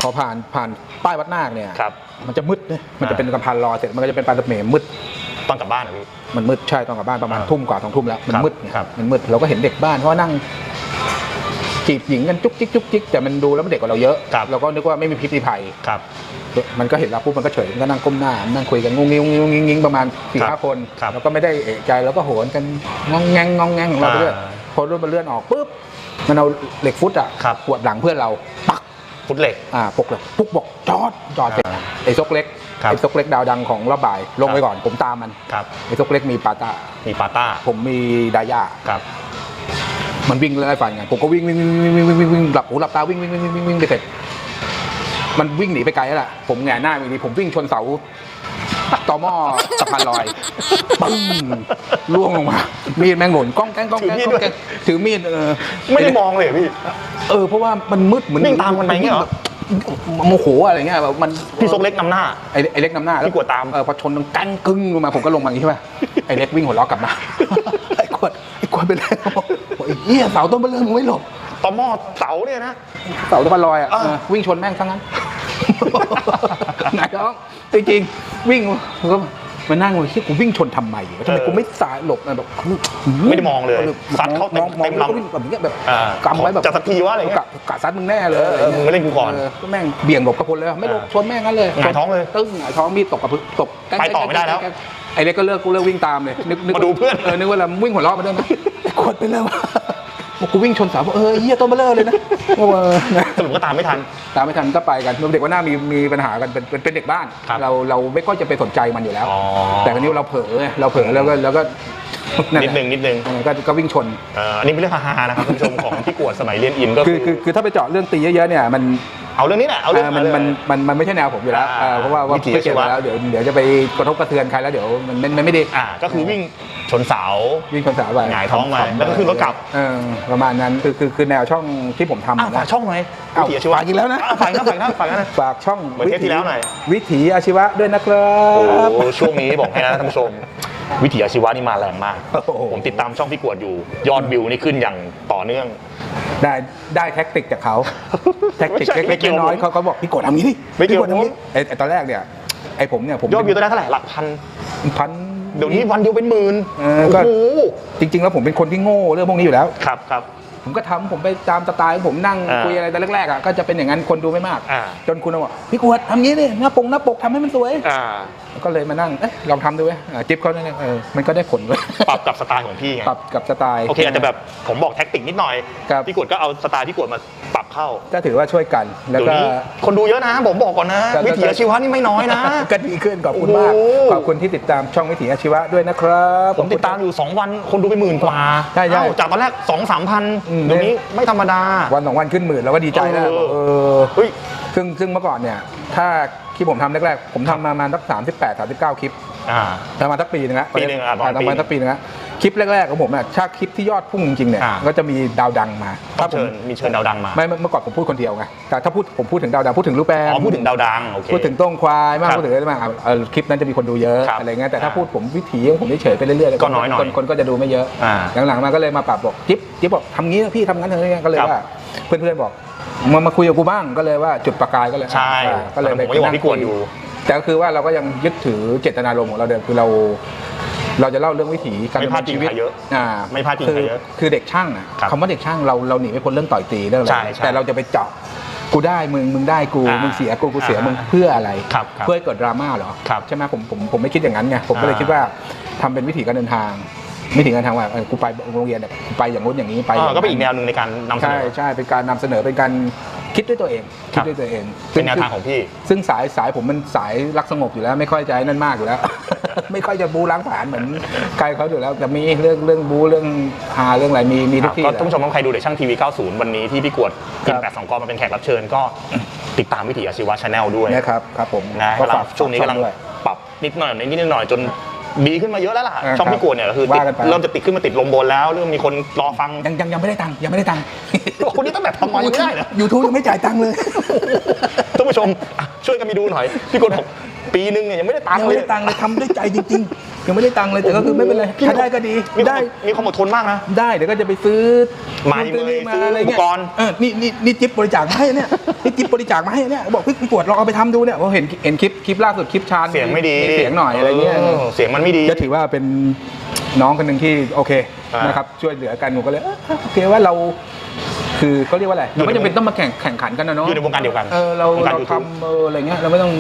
พอผ่านผ่านป้ายวัดนาคเนี่ย ครับ มันจะมืดเนี่ยมันจะอ่าเป็นกำพันลอยเสร็จมันก็จะเป็นปลายรถเมล์มืดตอนกลับบ้านเหรอพี่ มันมืดใช่ตอนกลับบ้านประมาณอ่าทุ่มกว่าสองทุ่มแล้ว มันครับมืดครับ มันมืดเราก็เห็นเด็กบ้านเขานั่ง จีบหญิงกันจุกจิกจุกจิกแต่มันดูแล้วมันเด็กกว่าเราเยอะครับเราก็นึกว่าไม่มีพิษมีภัยครับ มันก็เห็นเราปุ๊บมันก็เฉยมันก็นั่งก้มหน้านั่งคุยกันงงงิงงงงิงงิงประมาณสี่ครับห้าคนครับเราก็ไม่ได้เอะใจเราก็โหนกันงองแงงงองแงงของเราไปเรื่อยอ่าพอรถมันเลื่อนออกปุ๊บมันเอาเหล็กฟุตอะครับปวดหลังเพื่อนเราปักฟุตเหล็กอ่าปกเลยปุ๊กบอกจอดจอดเสร็จอ่าไอ้ซกเล็กครับไอ้ซกเล็กดาวดังของรอบบ่าย ลงไปครับก่อนผมตามมันครับไอ้ซกเล็กมีปาต้ามีปาต้าผมมีดายาครับ มันวิ่งไล่ฟันกันผมก็วิ่งวิ่งวิ่งวิ่งวิ่งวิ่งวิ่งหลับหูหลับตาวิ่งวิ่งวิ่งวิ่งวิ่งวิ่งไปเสร็จมันวิ่งหนีไปไกลแล้วล่ะผมแหงหน้าอีกทีผมวิ่งชนเสาต่อหม้อสะพานลอยปึ้งล่วงลงมา มีดแมงหล่นก้องแกงก้องแกงก้องแกงถือมีดเออไม่ได้มองเลยพี่เออเพราะว่ามันมืดเหมือนวิ่งตามกันไปเงี้ยเหรอโมโหอะไรเงี้ยแบบมันพี่ซกเล็กนำหน้าไอ้ไอ้เล็กนำหน้าพี่กวดตามเออพอชนดังกั้งกึ้งลงมาผมก็ลงมาอย่างนี้ใช่ป่ะไอ้เล็กวิ่งหัวเราะกลับมาไไอ้กวดไปแล้วบอกไอ้เหี้ยเสาต้นเบลเริ่มมึงไม่หลบต่อหม้อเสาเนี่ยนะ เสาตะพันลอยอะอ่าเออวิ่งชนแม่งทั้งนั้นไหนน้องจริงๆวิ่งผมก็มานั่งเลยที่กูวิ่งชนทำไมวะทำไมกูไม่สายหลบนะแบบไม่ได้มองเลยซัดเข้าเต็มมองมองเต็มแล้วลำก็วิ่งแบบนี้แบบอ่ากำไว้แบบจะสักทีวะอะไรเงี้ยกะกะซัดมึงแน่เลยเออเออมึงไม่เล่นกูก่อนก็แม่งเบี่ยงหลบกระพลเลยไม่หลบอ่าชนแม่งงั้นเลยหงายท้องเลยตึ้งหงายท้องมีดตกกับพื้นตกแก๊งไปต่อไม่ได้แล้วก๊งก๊งไอ้เล็กก็เลิกกูเลิกวิ่งตามเลยนึกนึกมาดูเพื่อน เออนึกว่าเราวิ่งหัวเราะมาด้วยนะไอ้ก ดไปแล้วบอกกูวิ่งชนเสาบอกเออเฮียต้นเบลเลอร์เลยนะบอกว่าเออนะสรุปก็ตามไม่ทัน ตามไม่ทันก็ไปกันเด็กว่าหน้ามีมีปัญหากันเป็นเป็นเป็นเด็กบ้านครับเราเราไม่ค่อยจะไปสนใจมันอยู่แล้วอ๋อแต่ครั้นี้เราเผลอไงเราเผลอแล้วก็แล้วก็นั่นนิดแหละนึงนิดนึงเออก็ก็วิ่งชนเอ่ออันนี้เป็นเรื่องฮาๆนะครับคุณผู้ชมของพี่กวดสมัยเรียนอินก็คือคือคือถ้าไปเจาะเรื่องตีเยอะๆเนี่ยมัน เอาเรื่องนี้แหละเอาเรื่องเออมันเอาเรื่องมันมันมันไม่ใช่แนวผมอยู่แล้วอ่าเออเพราะว่าว่าวิถีไม่เกี่ยวชีวะแล้วเดี๋ยวเดี๋ยวจะไปกระทบกระเทือนใครแล้วเดี๋ยวมันมันมันไม่ดีอ่าก็คือวิ่งชนเสาวิ่งชนเสาไปหงายท้องไปขำๆแล้วก็ขึ้นรถกลับเออประมาณนั้นคือคือคือแนวช่องที่ผมทำอะนะฝากช่องหน่อยอ้าววิถีอาชีวะฝากอีกแล้วนะอ่ฝากนะฝากนะฝากนะฝากช่องเหมือนเทปที่แล้วหน่อยวิถีอาชีวะด้วยนะครัโอ้บโหช่วงนี้บอกให้นะท่านผู้ชม วิถีอาชีวะนี่มาแรงมาก โอ้โห ผมติดตามช่องพี่กวดอยู่ ยอดวิวนี่ขึ้นอย่างต่อเนื่อง ได้ได้แท็กติกจากเขา แท็กติกไม่ใช่ไม่เล็กเกี่ยวๆน้อยผมๆเขาเขาบอกพี่กดทำงี้ดิไม่เกี่ยวพี่ดทำงี้ผม ไอ้ไอ้ตอนแรกเนี่ยไอ้ผมเนี่ยผมยอดวิวตอนนั้นเท่าไหร่หลักพัน พัน เดี๋ยวนี้วันเดียวเป็นหมื่นเออก็ โอ้โหจริง ๆ แล้วผมเป็นคนที่โง่เรื่องพวกนี้อยู่แล้ว ครับครับ ผมก็ทำผมไปตามสไตล์ของผมนั่งอ่าคุยอะไรแต่แรกๆอะก็จะเป็นอย่างนั้นคนดูไม่มากอ่าจนคุณบอกพี่กวดทำงี้ดิหน้าปงหน้าปกทำให้มันสวยอ่าก็เลยมานั่งเอ๊ะลองทำดูเว้ยอ่าจิ๊บเขาเนี่ยเออมันก็ได้ผลเว้ยปรับกับสไตล์ของพี่ไงปรับกับสไตล์โอเคอาจจะแบบผมบอกแท็กติกนิดหน่อยครับพี่กวดก็เอาสไตล์พี่กวดมาปรับ เข้า ก็ถือว่าช่วยกัน แล้วเดี๋ยวก็ นี้คนดูเยอะนะ ผมบอกก่อนนะก็ วิถีอาชีวะนี่ไม่น้อยนะ ก็ดีขึ้นขอบคุณมาก โอ้โห ขอบคุณที่ติดตามช่องวิถีอาชีวะด้วยนะครับ ผมติดตามอยู่ 2 วันคนดูไปหมื่นกว่าใช่ใช่เอ้าจากตอนแรก 2 3 พันอืม เดี๋ยวนี้ไม่ธรรมดา วันสองวันขึ้นหมื่นเราก็ดีใจแล้วเออ เออ เฮ้ย ซึ่งซึ่งเมื่อก่อนเนี่ย ถ้าคลิปผมทำแรกๆ ผมทำมาประมาณสักสามสิบแปดสามสิบเก้าคลิปอ่า ประมาณสักปีหนึงละปีหนึ่งอะประมาณประมาณปีสักปีหนึงละ คลิปแรกๆของผมเนี่ยถ้าคลิปที่ยอดพุ่งจริงๆเนี่ยอ่า ก็จะมีดาวดังมาต้อถ้างผมเชิญมีเชิญดาวดังมาไม่เมื่อก่อนผมพูดคนเดียวไงแต่ถ้าพูดผมพูดถึงดาวดังพูดถึงรูปแปร อ๋อพูดถึงดาวดังโอเค พูดถึงต้งควายมากครับพูดถึงอะไรมากเออคลิปนั้นจะมีคนดูเยอะครับอะไรเงี้ยแต่ถ้าอ่าพูดผมวิถีของผมเฉยๆไปเรื่อยๆก็น้อยหน่อยคนคนก็จะดูไม่เยอะ อ่าหลังๆมาก็เลยมาปรับบอกจิ๊บจิ๊บบอกทำงี้นะพี่ทำงั้นเถอะก็เลยครับว่าเพื่อนๆบอกมามาคุยกับกูบ้างก็เลยว่าจุดประกายก็เลยใช่อ่าก็เลยผมก็ยังบอกพี่กวนอยู่แต่ก็คือว่าเราก็ยังยึดถือเจตนารมณ์ของเราเดิมคือเรา เราจะเล่าเรื่องวิถีการไม่พลาดพิงชีวิตใครเยอะอ่าไม่พลาดพิงคืใครเยอะคือเด็กช่างอะครับคำว่าเด็กช่างเราเราหนีไม่พ้นเรื่องต่อยตีเรื่องอะไรใช่ใช่แต่เราจะไปเจาะกูได้มึงมึงได้กูอ่ามึมึงเสียกูกูเสียอ่ามึมึงเพื่ออะไรครับครับเพื่อให้เกิดดราม่าเหรอครับใช่ไหมผมผมผมไม่คิดอย่างนั้นไงผมก็เลยอ่าคิดว่าทำเป็นวิถีการเดินทางวิถีการเดินทางว่าเออกูไปโรงเรียนเนี่ยกูไปอย่างงู้นอย่างนี้ไปอ่าย่างก็เป็นอีกแนวหนึ่งในการนำเสนใช่อใช่เป็นการนำเสนอเป็นการ คิดด้วยตัวเองครัคิดบด้วยตัวเองเป็นแนวทางของพี่ ซึ่งสายสายผมมันสายรักสงบอยู่แล้ว ไม่ค่อยใจนั่นมากอยู่แล้ว ไม่ค่อยจะบูล้างผลาญเหมือนใครเขาอยู่แล้วจะมีเรื่องเรื่องบูเรื่องฮาเรื่องอะไรมีมีทุกที่ก็แหละต้องชมว่าใครดูเด็กช่างทีวี 90 วันนี้ที่พี่กวดกินครับแปดสองกอมาเป็นแขกรับเชิญก็ติดตามวิถีอาชีวะชาแนลด้วยนะครับครับผมนะก็กำลังฝากช่วงนี้กำลังด้วยปรับนิดหน่อยนิดหน่อยจน ดีขึ้นมาเยอะแล้วล่ะ อ่าช่องพี่กวดเนี่ยก็คือติดว่ากันไป เริ่มจะติดขึ้นมาติดลมบนแล้วเริ่มมีคนรอฟังยังยังยังไม่ได้ตังค์ยังไม่ได้ตังค์คนนี้ตั้งแต่ทำมายังไม่ได้เหรอ ยูทูบยังไม่จ่ายตังค์เลย ท่านผู้ชมอะช่วยกันไปดูหน่อย พี่กดบอกปีนึงเนี่ยยังไม่ได้ตังยัค์งเลไม่ย ได้ตังค์เลยทำด้วยใจจริงๆ ยังไม่ได้ตังค์เลยแต่ก็คือไม่เป็นไรพี่ถ้าได้ก็ดีมีความได้ มีความอดทนมากนะ ได้เดี๋ยวก็จะไปซื้อไม้ซื้อนี่เมมาย์ซื้ออะไรเงี้ยอุปกรณ์ เออนี่นี่นี่จิ๊บบริจาคมาให้เนี่ยนี่จิ๊บบริจาคมาให้เนี่ยบอกพี่ปวดลองเอาไปทำดูเนี่ยผมเห็นเห็นคลิปคลิปล่าสุดคลิปชาญเสียงไม่ดีเสียงหน่อยอะไรเงี้ย เสียงมันไม่ดี ก็ถือว่าเป็นน้องคนหนึ่งที่โอเคอ่านนะครับช่วยเหลือกันหนูก็เลยเอ้อโอเคว่าเรา คือเขาเรียกว่าอะไรเราไม่จำเป็นต้องมาแข่งแข่งขันกันนะเนาะอยู่ในวงการเดียวกันเออเราวงการเรา YouTube ทำเอออะไรเงี้ยเราไม่ต้อง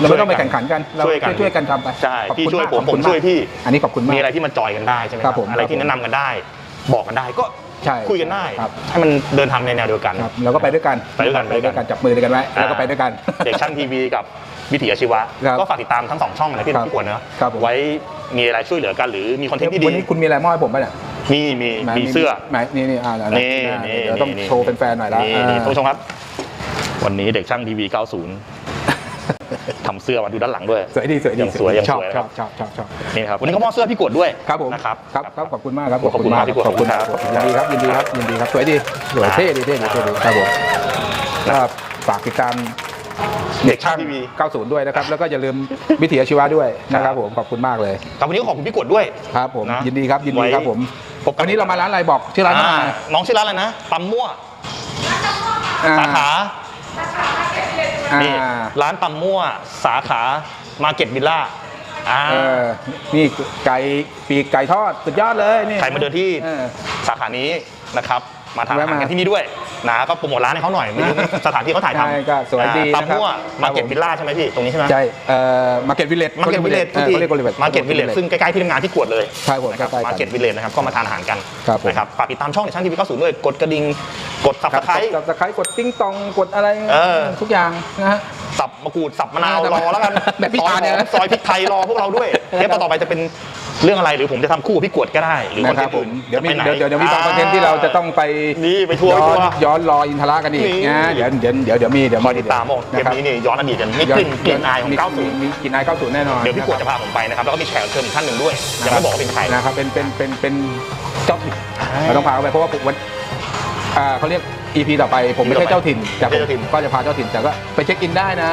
เราไม่ต้องไปแข่งขันกันเราช่วยกันช่วยๆกันทำไปใช่ขอบพี่คุณช่วยากผมขอบคุณผมช่วยากพี่อันนี้ขอบคุณมากมีอะไรที่มันจอยกันได้ใช่ไหมครับผมอะไรที่ครับผมแนะนำกันได้ บอกกันได้ก็ใช่คุยกันได้ครับให้มันเดินทางในแนวเดียวกันครับเราก็ไปด้วยกันไปด้วยกันไปด้วยกันจับมือกันไว้แล้วก็ไปด้วยกันเด็กช่างทีวีกับวิถีอาชีวะครับก็ฝากติดตามทั้งสองช่องนะพี่ครับพี่กวนเนอะครับผมไว้มีอะไรช่วยเหลือกันหรือมีคอนเทนต์ที่ดีวันนี้คุณมีอะไรมอบให้ผมป่ะเนี่ย มีมีมีเสื้อไหนนี่นี่อ่านี่อ่านี่เดี๋ยวต้องนี่โชว์เป็นแฟนๆหน่อยละนี่นี่อ่าท่านผู้ชมครับ วันนี้เด็กช่างทีวี 90ทำเสื้อมาดูด้านหลังด้วย สวยดีสวยดียังสวยยังชอบสวยชอบชอบชอบชอบนี่ครับวันนี้ก็มอบเสื้อพี่กวดด้วยครับผมนะครับครับครับขอบคุณมากครับขอบคุณมากพี่กวดขอบคุณขอบคุณครับยินดีครับยินดีครับยินดีครับสวยดีสวยเท่ดีเท่ดีเท่ดีครับผมก็ฝากติดตาม เด็กช่างทีวี90 ด้วยนะครับ แล้วก็อย่าลืมวิถีอาชีวะด้วยนะครับผมขอบคุณมากเลย แต่วันนี้ก็ขอบคุณพี่กวดด้วย ครับผมนะยินดีครับยินดีครับไว้ ผมพบกันวันนี้เรามาร้านอะไรบอกชื่อร้านอ่ามาน้องชื่อร้านอะไรนะตำมั่วอ่สาขา อ่านี่ร้านตำมั่วสาขามาเก็ตวิลล่าอ่า เออนี่ไก่ปีกไก่ทอดสุดยอดเลยนี่ใครมาเดินที่ เออสาขานี้นะครับ มาทานอาแวะหารมากันที่นี่ด้วยนะก็โปรโมทร้านให้เขาหน่อยไม่รู้สถานที่เขาถ่ายทำใช่ก็สวยดีอ่านะครับตำมั่วครัมาบเก็ตผมวิลล่าใช่ไหมพี่ตรงนี้ใช่ไหมใช่เอ่อมาเก็ตวิลเลจมาเก็ตวิลเลจเขาเรียกวิลเลจมาเก็ตวิลเลจซึ่งใกล้ๆที่ทำงานที่กวดเลยใช่ผมนะครับใกล้ๆกันมาเก็ตวิลเลจนะครับก็มาทานอาหารกันครับผมนะครับฝากติดตามช่องในช่างทีวี90ด้วยกดกระดิ่งกดครับ subscribe กดตะไคร้กดติ้งตองกดอะไรเออทุกอย่างนะฮะสับมะกรูดสับมะนาวเออรอแล้วกันแบบพี่ซอยชาญเนี่ยนะซอยพริกไทยรอพวกเราด้วยเทปต่อไปจะเป็น เรื่องอะไรหรือผมจะทำคู่กับพี่กวดก็ได้ หรือคอนนะคเทรันบต์ผอื่มนเดี๋ยวมีจะไปไหน เดี๋ยวเดี๋ยวเดี๋ยวมีบางคอนเทนต์ที่เราจะต้องไปนี่ไปทัวร์ย้ไปอนทัวร์ย้อนรออินทรากันอีกนี่ นะเดี๋ยวเดี๋ยวเดี๋ยวเดี๋ยวมีเดี๋ยวคอยติดตามบอกเทปนี้นี่ย้อนอดีตกันไม่ย้กลิ่นกลิ่นอายของมี90 มีกลิ่นอาย90แน่นอนเดี๋ยวพี่กวดจะพาผมไปนะครับ แล้วก็มีแขกรับเชิญอีกท่านหนึ่งด้วย ยังไม่บอกว่าเป็นใคร นะครับเป็นเป็นเป็นเป็นเจ้าถิ่นอ่าเราต้องพาเขาไปเพราะว่าผมวันอ่าเขาเรียก EP ต่อไปผมไม่ใช่เจ้าถิ่นแต่ผมไม่ใช่เจ้าถิ่นก็จะพาเจ้าถิ่นแต่ก็ไปเช็คอินได้นะ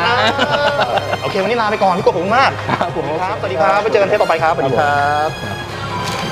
โอเค วันนี้ลาไปก่อนพี่กวดขอบคุณมากครับผมครับ สวัสดีครับไปเจอกันเทปต่อไปครับ สวัสดีครับครับ